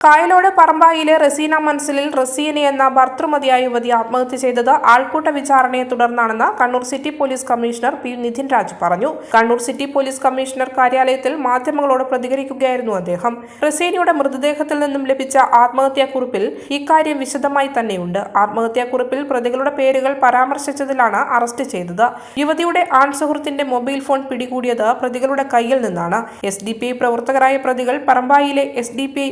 കായലോട് പറമ്പായിലെ റസീന മൻസിലിൽ റസീന എന്ന ഭർത്തൃമതിയായ യുവതി ആത്മഹത്യ ചെയ്തത് ആൾക്കൂട്ട വിചാരണയെ തുടർന്നാണെന്ന് Kannur city police commissioner P Nidhin Raj പറഞ്ഞു. കണ്ണൂർ സിറ്റി പോലീസ് കമ്മീഷണർ കാര്യാലയത്തിൽ മാധ്യമങ്ങളോട് പ്രതികരിക്കുകയായിരുന്നു അദ്ദേഹം. റസീനയുടെ മൃതദേഹത്തിൽ നിന്നും ലഭിച്ച ആത്മഹത്യാക്കുറിപ്പിൽ ഇക്കാര്യം വിശദമായി തന്നെയുണ്ട്. ആത്മഹത്യാക്കുറിപ്പിൽ പ്രതികളുടെ പേരുകൾ പരാമർശിച്ചതിലാണ് അറസ്റ്റ് ചെയ്തത്. യുവതിയുടെ ആൺ സുഹൃത്തിന്റെ മൊബൈൽ ഫോൺ പിടികൂടിയത് പ്രതികളുടെ കയ്യിൽ നിന്നാണ്. എസ് പ്രവർത്തകരായ പ്രതികൾ പറമ്പായിലെ എസ് ഡി പി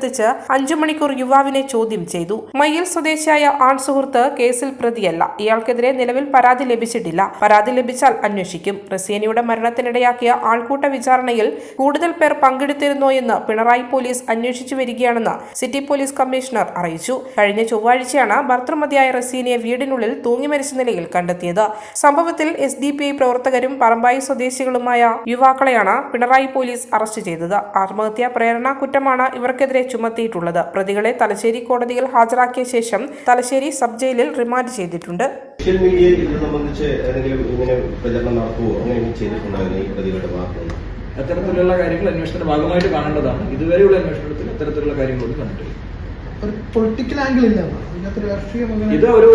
ഓഫീസിലെത്തിച്ച് അഞ്ചു മണിക്കൂർ യുവാവിനെ ചോദ്യം ചെയ്തു. മയ്യിൽ സ്വദേശിയായ ആൺ സുഹൃത്ത് കേസിൽ പ്രതിയല്ല. ഇയാൾക്കെതിരെ നിലവിൽ പരാതി ലഭിച്ചിട്ടില്ല. പരാതി ലഭിച്ചാൽ അന്വേഷിക്കും. റസീനയുടെ മരണത്തിനിടയാക്കിയ ആൾക്കൂട്ട വിചാരണയിൽ കൂടുതൽ പേർ പങ്കെടുത്തിരുന്നോ എന്ന് പിണറായി പോലീസ് അന്വേഷിച്ചു വരികയാണെന്ന് സിറ്റി പോലീസ് കമ്മീഷണർ അറിയിച്ചു. കഴിഞ്ഞ ചൊവ്വാഴ്ചയാണ് ഭർത്തൃമതിയായ റസീനയെ വീടിനുള്ളിൽ തൂങ്ങി മരിച്ച നിലയിൽ കണ്ടെത്തിയത്. സംഭവത്തിൽ എസ് ഡി പി ഐ പ്രവർത്തകരും പറമ്പായി സ്വദേശികളുമായ യുവാക്കളെയാണ് പിണറായി പോലീസ് അറസ്റ്റ് ചെയ്തത്. ആത്മഹത്യാ പ്രേരണ കുറ്റമാണ് ഇവർക്കെതിരെ ചുമത്തിയിട്ടുള്ളത്. പ്രതികളെ തലശ്ശേരി കോടതിയിൽ ഹാജരാക്കിയ ശേഷം തലശ്ശേരി സബ് ജയിലിൽ റിമാൻഡ് ചെയ്തിട്ടുണ്ട്. സോഷ്യൽ മീഡിയയിൽ ഇത് സംബന്ധിച്ച് ഏതെങ്കിലും ഇങ്ങനെ പ്രചരണം അങ്ങനെ ചെയ്തിട്ടുണ്ടായിരുന്നു ഈ പ്രതികളുടെ ഭാഗത്തുനിന്ന്. അത്തരത്തിലുള്ള കാര്യങ്ങൾ അന്വേഷണത്തിന്റെ ഭാഗമായിട്ട് കാണേണ്ടതാണ്. ഇതുവരെയുള്ള അന്വേഷണത്തിൽ അത്തരത്തിലുള്ള കാര്യങ്ങളൊന്നും കണ്ടിട്ടില്ല ഒരു പൊളിറ്റിക്കൽ ആംഗിൾ ഇല്ല ഇത് ഒരു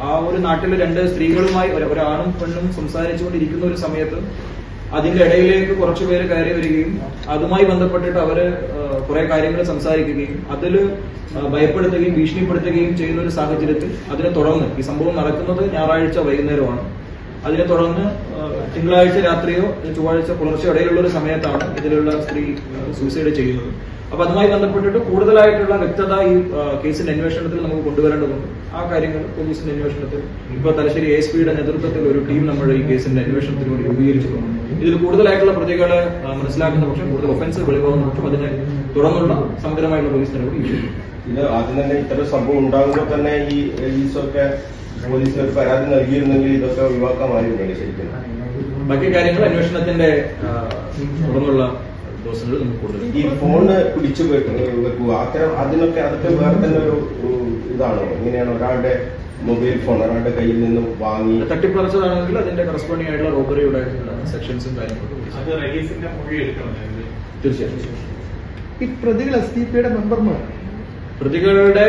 ആ, ഒരു നാട്ടിലെ രണ്ട് സ്ത്രീകളുമായി ഒരു- ഒരാണും പെണ്ണും സംസാരിച്ചുകൊണ്ടിരിക്കുന്ന ഒരു സമയത്ത് അതിന്റെ ഇടയിലേക്ക് കുറച്ചു പേര് കയറി വരികയും അതുമായി ബന്ധപ്പെട്ടിട്ട് അവർ കുറെ കാര്യങ്ങൾ സംസാരിക്കുകയും അതിൽ ഭയപ്പെടുത്തുകയും ഭീഷണിപ്പെടുത്തുകയും ചെയ്യുന്ന ഒരു സാഹചര്യത്തിൽ അതിനെ തുടർന്ന് ഈ സംഭവം നടക്കുന്നത് ഞായറാഴ്ച വൈകുന്നേരമാണ്. അതിനെ തുടർന്ന് തിങ്കളാഴ്ച രാത്രിയോ ചൊവ്വാഴ്ച പുലർച്ചെ ഇടയിലുള്ള ഒരു സമയത്താണ് ഇതിലുള്ള സ്ത്രീ സൂസൈഡ് ചെയ്യുന്നത്. അപ്പൊ അതുമായി ബന്ധപ്പെട്ടിട്ട് കൂടുതലായിട്ടുള്ള വ്യക്തത ഈ കേസിന്റെ അന്വേഷണത്തിൽ നമുക്ക് കൊണ്ടുവരേണ്ടതുണ്ട്. ആ കാര്യങ്ങൾ പോലീസിന്റെ അന്വേഷണത്തിൽ ഇപ്പൊ തലശ്ശേരി എസ് പിയുടെ നേതൃത്വത്തിൽ ഒരു ടീം നമ്മൾ ഈ കേസിന്റെ അന്വേഷണത്തിലൂടെ രൂപീകരിച്ചിട്ടുണ്ട്. ഇതിൽ കൂടുതലായിട്ടുള്ള പ്രതികളെ മനസ്സിലാക്കുന്ന പക്ഷം കൂടുതൽ ഒഫൻസ് വെളിവാകുന്ന പക്ഷം അതിനെ തുടർന്നുള്ള സമഗ്രമായിട്ടുള്ള പോലീസ് നടപടി. ഇത് ആദ്യം തന്നെ ഇത്തരം സംഭവം ഉണ്ടാകുമ്പോൾ തന്നെ ഈ ഈസൊക്കെ പോലീസിന് ഒരു പരാതി നൽകിയിരുന്നെങ്കിൽ ഇതൊക്കെ ഒഴിവാക്കാമായിരുന്നില്ല ശരിക്കും ബാക്കി കാര്യങ്ങൾ അന്വേഷണത്തിന്റെ തുടർന്നുള്ള ദിവസങ്ങളിൽ നമുക്ക് കൂടുതൽ. ഈ ഫോണ് പിടിച്ചു വെക്ക- വെക്കുക അത്തരം അതിനൊക്കെ അതൊക്കെ വേറെ തന്നെ ഒരു ഇതാണോ. ഇങ്ങനെയാണ് ഒരാളുടെ മൊബൈൽ ഫോൺ ഒരാളുടെ കയ്യിൽ നിന്ന് വാങ്ങി തട്ടിപ്പറിച്ചതാണെങ്കിൽ അതിന്റെ കറസ്പോണ്ടിങ് ആയിട്ടുള്ള റോബറിയുടെ സെക്ഷൻസും കാര്യങ്ങളും അത് റഹീസിന്റെ മൊഴി എടുക്കണം ഇത് തീർച്ചയായും ഈ പ്രതികൾ എസ് ഡി പിയുടെ മെമ്പർമാർ. പ്രതികളുടെ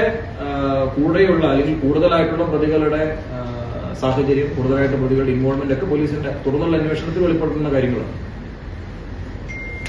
കൂടെയുള്ള അല്ലെങ്കിൽ കൂടുതലായിട്ടുള്ള പ്രതികളുടെ സാഹചര്യം കൂടുതലായിട്ട് പ്രതികളുടെ ഇൻവോൾവ്മെന്റ് ഒക്കെ പോലീസിന്റെ തുടർന്നുള്ള അന്വേഷണത്തിൽ വെളിപ്പെടുത്തുന്ന കാര്യങ്ങളാണ്.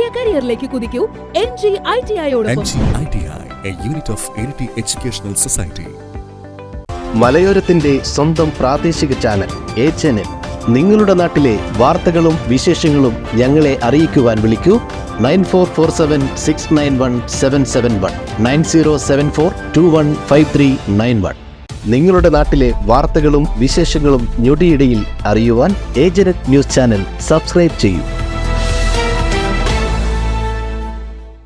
പുതിയ കരിയറിലേക്ക് കുതിക്കൂ. M G I T N ഐയോടൊപ്പം G I T I a unit of elite educational society മലയോരത്തിന്റെ സ്വന്തം പ്രാദേശിക ചാനൽ എ ചാനൽ നിങ്ങളുടെ നാട്ടിലെ വാർത്തകളും വിശേഷങ്ങളും ഞങ്ങളെ അറിയിക്കുവാൻ വിളിക്കൂ. Nine four four seven six nine one seven seven one nine zero seven four two one five three nine one. നിങ്ങളുടെ നാട്ടിലെ വാർത്തകളും വിശേഷങ്ങളും ഞൊടിയിടയിൽ അറിയുവാൻ ഏജനറ്റ് ന്യൂസ് ചാനൽ സബ്സ്ക്രൈബ് ചെയ്യൂ.